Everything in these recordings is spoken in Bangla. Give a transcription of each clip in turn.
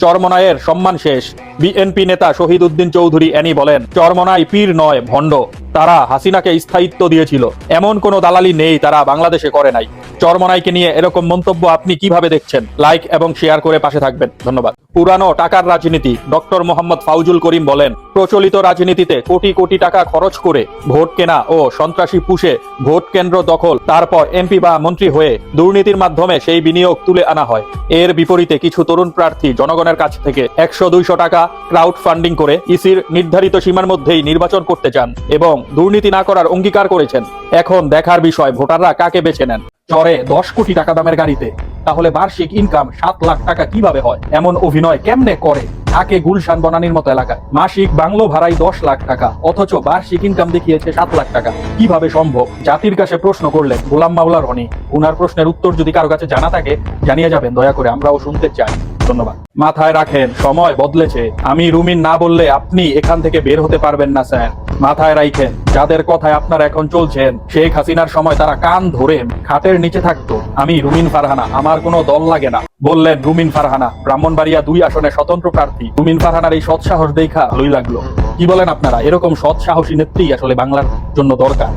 চরমনায়ের সম্মান শেষ। বিএনপি নেতা শহীদ উদ্দিন চৌধুরী অ্যানি বলেন চরমনায় পীর নয়, ভণ্ড। তারা হাসিনাকে স্থায়িত্ব দিয়েছিল। এমন কোনো দালালি নেই, তারা বাংলাদেশে করে নাই। চরমনাইকে নিয়ে এরকম মন্তব্য আপনি কীভাবে দেখছেন? লাইক এবং শেয়ার করে পাশে থাকবেন। ধন্যবাদ। পুরানো টাকার রাজনীতি, ডক্টর মোহাম্মদ ফাউজুল করিম বলেন, প্রচলিত রাজনীতিতে কোটি কোটি টাকা খরচ করে ভোট কেনা ও সন্ত্রাসী পুষে ভোট কেন্দ্র দখল, তারপর এমপি বা মন্ত্রী হয়ে দুর্নীতির মাধ্যমে সেই বিনিয়োগ তুলে আনা হয়। এর বিপরীতে কিছু তরুণ প্রার্থী জনগণের কাছ থেকে একশো দুইশো টাকা ক্রাউড ফান্ডিং করে ইসির নির্ধারিত সীমার মধ্যেই নির্বাচন করতে চান এবং দুর্নীতি না করার অঙ্গীকার করেছেন। এখন দেখার বিষয় ভোটাররা কাকে বেছে নেন? চরে দশ কোটি টাকা দামের গাড়িতে। তাহলে বার্ষিক ইনকাম সাত লাখ টাকা কীভাবে হয়? এমন অভিনয় কেমনে করে? থাকে গুলশান বনানির মতো এলাকায়। মাসিক বাংলো ভাড়াই দশ লাখ টাকা, অথচ বার্ষিক ইনকাম দেখিয়েছে সাত লাখ টাকা। কীভাবে সম্ভব? জাতির কাছে প্রশ্ন করলেন গোলাম মাওলার হনি উনার প্রশ্নের উত্তর যদি কারও কাছে জানা থাকে, জানিয়ে যাবেন। দয়া করে আমরাও শুনতে চাই। ধন্যবাদ। মাথায় রাখেন, সময় বদলেছে। আমি রুমিন না বললে আপনি এখান থেকে বের হতে পারবেন না, স্যার। মাথায় রাইখেন। যাদের কথায় আপনার এখন চলছেন, শেখ হাসিনার সময় তারা কান ধরে খাটের নিচে থাকতো। আমি রুমিন ফারহানা, আমার কোনো দল লাগে না। বললেন, রুমিন ফারহানা, ব্রাহ্মণবাড়িয়া দুই আসনে স্বতন্ত্র প্রার্থী। রুমিন ফারহানার এই সৎসাহস দেখা ভালোই লাগল। কি বলেন আপনারা? এরকম সৎসাহসী নেত্রী আসলে বাংলার জন্য দরকার।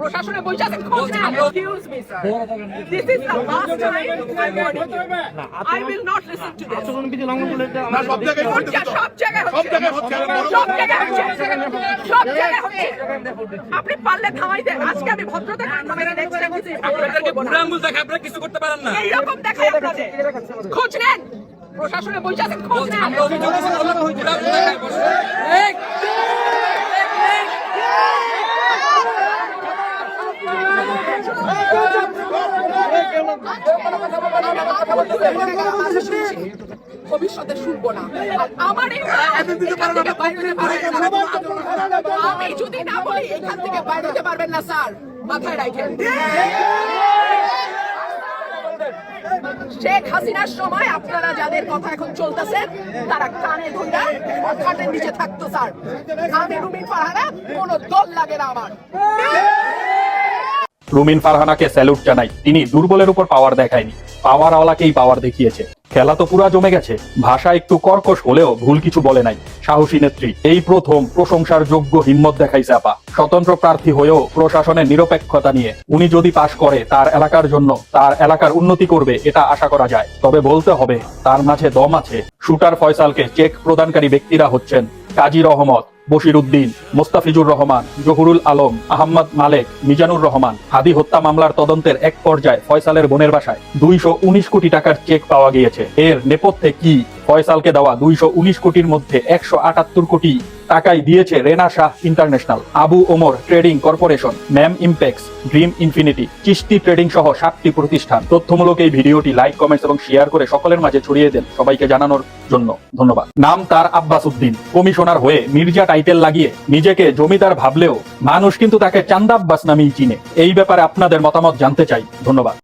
প্রশাসনে বসে আছেন excuse me sir this is the last time I warning I will not listen to this আচরণবিধি লঙ্ঘন করলে না, সব জায়গায় হচ্ছে তো। সব জায়গায় সব জায়গায় হচ্ছে। সব জায়গায় হচ্ছে। সব জায়গায় হচ্ছে। আপনি পারলে থামাই দেন। আজকে আমি ভদ্রতা করে থামাই দেন নেক্সট টাইম কিছু আপনাদেরকে বুড়া আঙ্গুল দেখে আপনারা কিছু করতে পারেন না। এইরকম দেখায় আপনাদের। খোঁজ নেন। প্রশাসনে বসে আছেন খোঁজ নেন আমরা অভিযোগ করছি, বুড়া আঙ্গুল দেখায় বসে। এই, ভবিষ্যতে শুনব না। আর আমার। আমি যদি না বলি এখান থেকে বাইরে পারবেন না স্যার। মাথায় রাখেন শেখ হাসিনার সময় আপনারা যাদের কথা এখন চলতেছেন তারা কানে ধুইরা খাটের নিচে থাকতো স্যার। আমি রুমিন পাহাড়া কোনো দল লাগে না আমার। রুমিন ফারহানাকে স্যালুট জানাই। তিনি দুর্বলের উপর পাওয়ার দেখায়নি। পাওয়ার আওয়ালাকেই পাওয়ার দেখিয়েছে। খেলা তো পুরা জমে গেছে। ভাষা একটু কর্কশ হলেও ভুল কিছু বলে নাই। সাহসী নেত্রী, এই প্রথম প্রশংসার যোগ্য হিম্মত দেখাইছে আপা। স্বতন্ত্র প্রার্থী হয়েও প্রশাসনের নিরপেক্ষতা নিয়ে উনি যদি পাশ করে তার এলাকার জন্য, তার এলাকার উন্নতি করবে, এটা আশা করা যায়। তবে বলতে হবে, তার মাঝে দম আছে। শুটার ফয়সালকে চেক প্রদানকারী ব্যক্তিরা হচ্ছেন কাজী রহমত। বশির উদ্দিন মোস্তাফিজুর রহমান, জহুরুল আলম, আহম্মদ মালেক, মিজানুর রহমান হাদি হত্যা মামলার তদন্তের এক পর্যায়ে ফয়সালের বোনের বাসায় দুইশো উনিশ কোটি টাকার চেক পাওয়া গিয়েছে। এর নেপথ্যে কি? ফয়সালকে দেওয়া দুইশো উনিশ কোটির মধ্যে একশো আটাত্তর কোটি টাকাই দিয়েছে Rena Shah international, Abu Omar trading corporation, Mam impex, dream infinity Chisti trading সহ সাতটি প্রতিষ্ঠান। তথ্যমূলক এই ভিডিওটি লাইক, কমেন্টস এবং শেয়ার করে সকলের মাঝে ছড়িয়ে দেন সবাইকে জানানোর জন্য ধন্যবাদ। নাম তার আব্বাস উদ্দিন, কমিশনার হয়ে মির্জা টাইটেল লাগিয়ে নিজেকে জমিদার ভাবলেও মানুষ কিন্তু তাকে চান্দা আব্বাস নামেই চিনে। এই ব্যাপারে আপনাদের মতামত জানতে চাই। ধন্যবাদ।